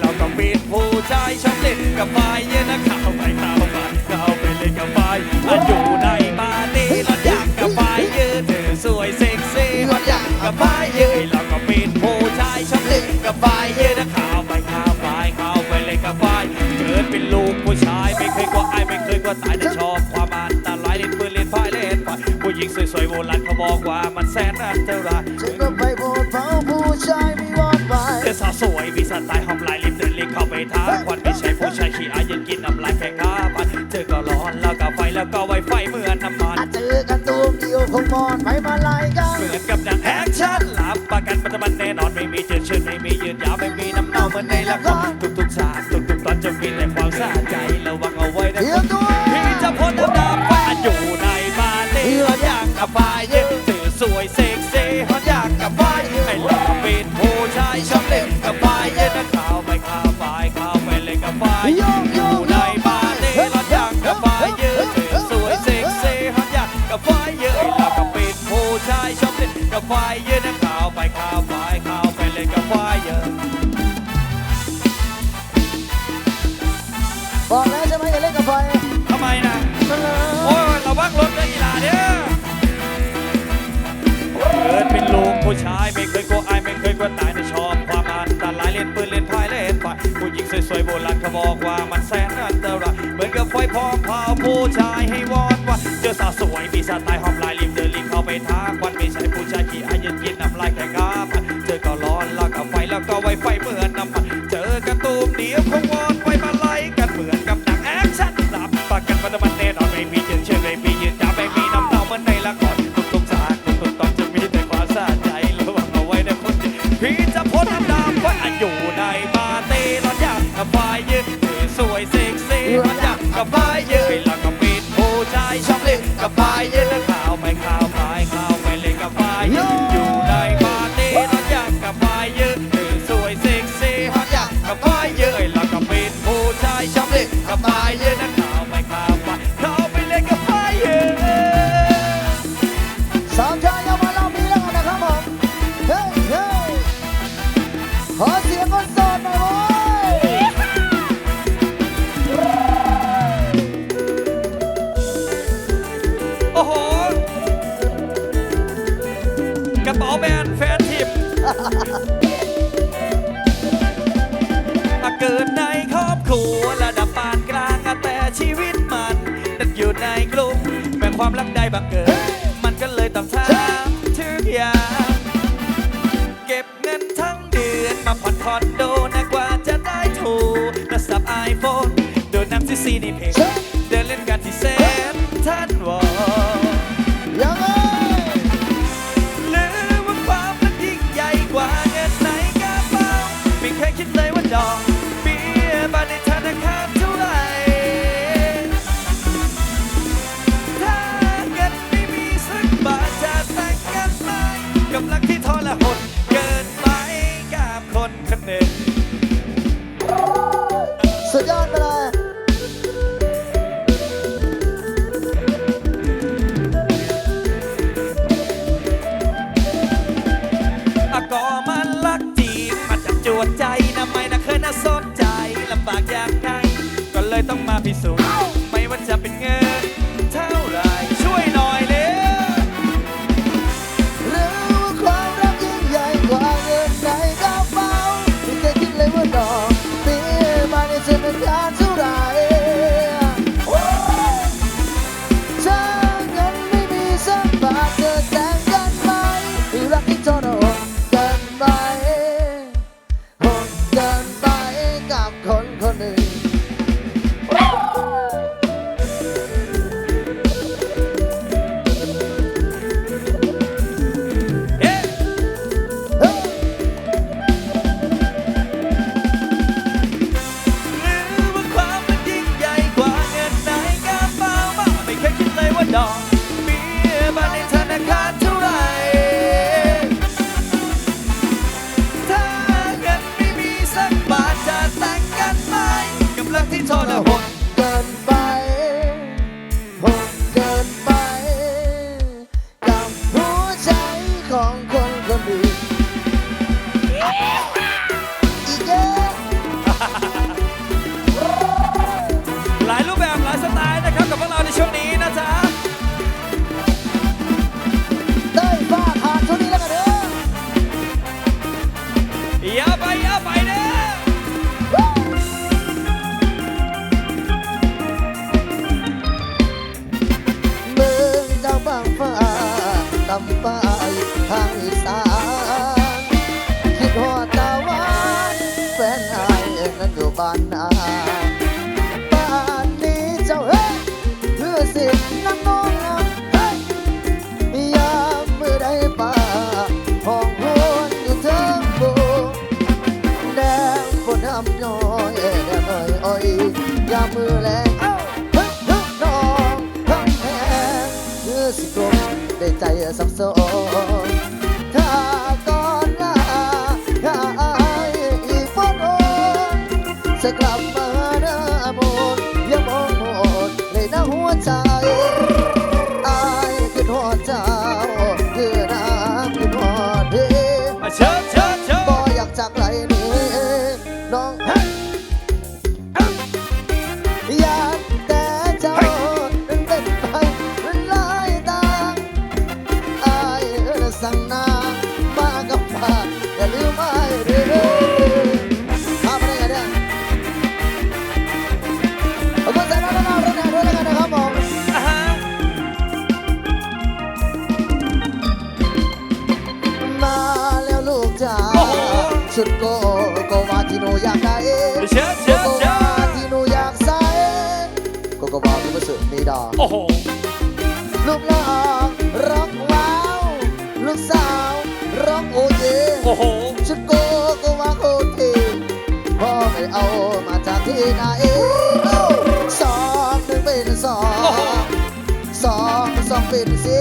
เราต้องมีผู้ชายชอบเล่นกับไฟเย็นนะเข้าไปเข้าไปเข้าไปเล่นกับไฟอยู่ในบาร์ตี้เราอยากกับไฟเยอะเธอสวยเซ็กซี่เราอยากกับไฟเยอะเราก็ปิดผู้ชายชอบเล่นกับไฟเย็น got lost. ไฟเยอะนะข้าวไปข้าวไปข้าวไปเล่นกับไฟเยอะบอกแล้วใช่ไหมอย่าเล่นกับไฟทำไมนะโอ้ยเราบังรถเลยอีหลาเนี่ยเกิดเป็นลูกผู้ชายไม่เคยกลัวอายไม่เคยกลัวตายแต่ชอบความอันตรายเล่นปืนเล่นไพายเล่นไฟผู้หญิงสวยๆโบราณเขาบอกว่ามันแสนอันตรายเหมือนกับไฟพองพาผู้ชายให้วอนว่าเจอสาวสวยมีสไตล์ อยู่ในปาร์ตี้รายักษ์กับฝ่ยยึดคือสวยเซ็กซี่ราอยักษ์กับฝ่ายยึดเราก็ปิดผู้ชายชอบเล่นกับฝ่ายยึข่าวไม่ข่าวพายข่าวไม่เล่นกับฝ่ายยึอยู่ในปาร์ตี้รายักษ์กับฝ่ยยึดคือสวยเซ็กซี่ราอยักษ์กับฝ่ายยึดเราก็ปิดผู้ชายชอบเล่นกับฝ่ายยึด ป๋าแบนแฟนทิมถ้าเกิดในครอบครัวระดับปานกลางแต่ชีวิตมันนั้นอยู่ในกลุ่มแบ่งความรักได้บังเกิด มันก็เลยต้องทำทุกอย่างเก็บเงินทั้งเดือนมาผ่อนคอนโดนะกว่าจะได้ถูกนะสับไอโฟนโดนน้ำซีซีในเพลง 봅니다. ำไปให้ อสับสนถ้าก่อนลาถ้าอายอีกบ่โดนจะกลับมาหน้าโดนยังมองหมดในหน้าหัวใจ สังนาป้ากับป้าอย่าลืมไอ้เด้อข้ามาได้กันเนี่ยอบคุหจ้าวจ้าวโอ้โหลูกจ้าวชุดโกโกวาที่หนูอยากได้เชิกโกวาเชิที่หนูอยากใส่โกโกวาที่มันสุดนี่ดอโอ้โหลูกหลา Baby.